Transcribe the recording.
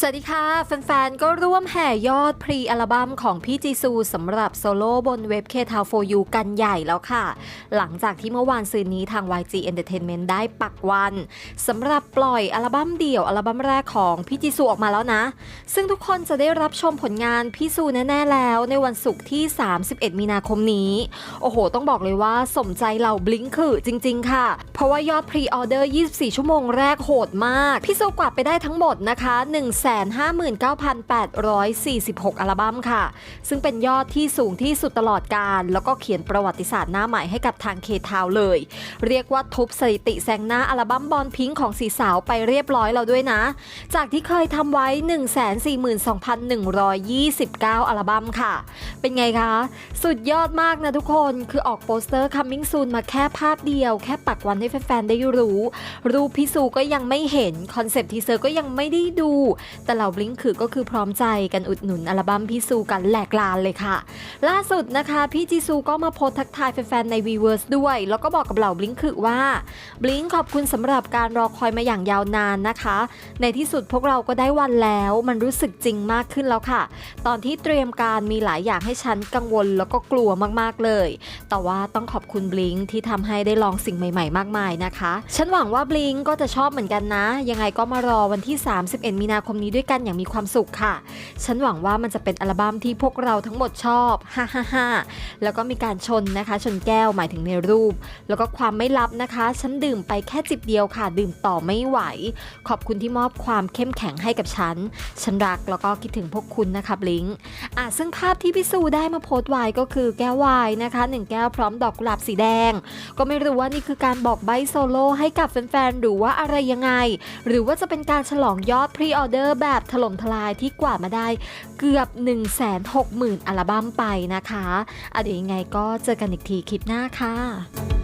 สวัสดีค่ะ แฟนๆ ก็ร่วมแห่ยอดพรีอัลบั้มของพี่จีซูสำหรับโซโล่บนเว็บ k t a f o u กันใหญ่แล้วค่ะ หลังจากที่เมื่อวานซืนนี้ทาง YG Entertainment ได้ปักวันสำหรับปล่อยอัลบั้มเดี่ยวอัลบั้มแรกของพี่จีซูออกมาแล้วนะ ซึ่งทุกคนจะได้รับชมผลงานพี่ซูแน่ๆแล้วในวันศุกร์ที่ 31 มีนาคมนี้ โอ้โห ต้องบอกเลยว่าสมใจเหล่าบลิงคือจริง ๆ ค่ะ เพราะว่ายอดพรีออเดอร์ 24 ชั่วโมงแรกโหดมากพี่ซูกวาดไปได้ทั้งหมดนะคะ1 159,846 อัลบั้มค่ะ ซึ่งเป็นยอดที่สูงที่สุดตลอดการ แล้วก็เขียนประวัติศาสตร์หน้าใหม่ให้กับทางเคทาวเลย เรียกว่าทุบสถิติแซงหน้าอัลบั้มบอลพิงค์ของสีสาวไปเรียบร้อยแล้วด้วยนะ จากที่เคยทำไว้ 142,129 อัลบั้มค่ะ เป็นไงคะ สุดยอดมากนะทุกคนคือออกโปสเตอร์ coming soon มาแค่ภาพเดียว แค่ปักวันให้แฟนๆได้รู้ รูปพี่ซูก็ยังไม่เห็น คอนเซปต์ทีเซอร์ก็ยังไม่ได้ดูแต่เหล่าบลิงคือก็คือพร้อมใจกันอุดหนุนอัลบั้มพี่ซูกันแหลกลานเลยค่ะ ล่าสุดนะคะพี่จีซูก็มาโพสทักทายแฟนๆใน Weverse ด้วย แล้วก็บอกกับเหล่าบลิงคือว่าบลิงขอบคุณสำหรับการรอคอยมาอย่างยาวนานนะคะ ในที่สุดพวกเราก็ได้วันแล้วมันรู้สึกจริงมากขึ้นแล้วค่ะ ตอนที่เตรียมการมีหลายอย่างให้ฉันกังวลแล้วก็กลัวมากๆเลย แต่ว่าต้องขอบคุณบลิงที่ทำให้ได้ลองสิ่งใหม่ ๆ มากมายนะคะ ฉันหวังว่าบลิงก็จะชอบเหมือนกันนะ ยังไงก็มารอวันที่ 31 มีนาคมนี้ด้วยกันอย่างมีความสุขค่ะ ฉันหวังว่ามันจะเป็นอัลบั้มที่พวกเราทั้งหมดชอบฮ่าฮ่าฮ่าแล้วก็มีการชนนะคะ ชนแก้วหมายถึงในรูป แล้วก็ความไม่ลับนะคะ ฉันดื่มไปแค่จิบเดียวค่ะ ดื่มต่อไม่ไหว ขอบคุณที่มอบความเข้มแข็งให้กับฉัน ฉันรักแล้วก็คิดถึงพวกคุณนะคะบลิงอะซึ่งภาพที่พี่ซูได้มาโพสต์ไว้ก็คือแก้ววายนะคะหนึ่งแก้วพร้อมดอกกุหลาบสีแดง ก็ไม่รู้ว่านี่คือการบอกใบโซโล่ให้กับแฟนๆหรือว่าอะไรยังไง หรือว่าจะเป็นการฉลองยอดพรีออเดอร์แบบถล่มทลายที่กว่ามาได้เกือบ 160,000 อัลบั้มไปนะคะอะเดี๋ยวยังไงก็เจอกันอีกทีคลิปหน้าค่ะ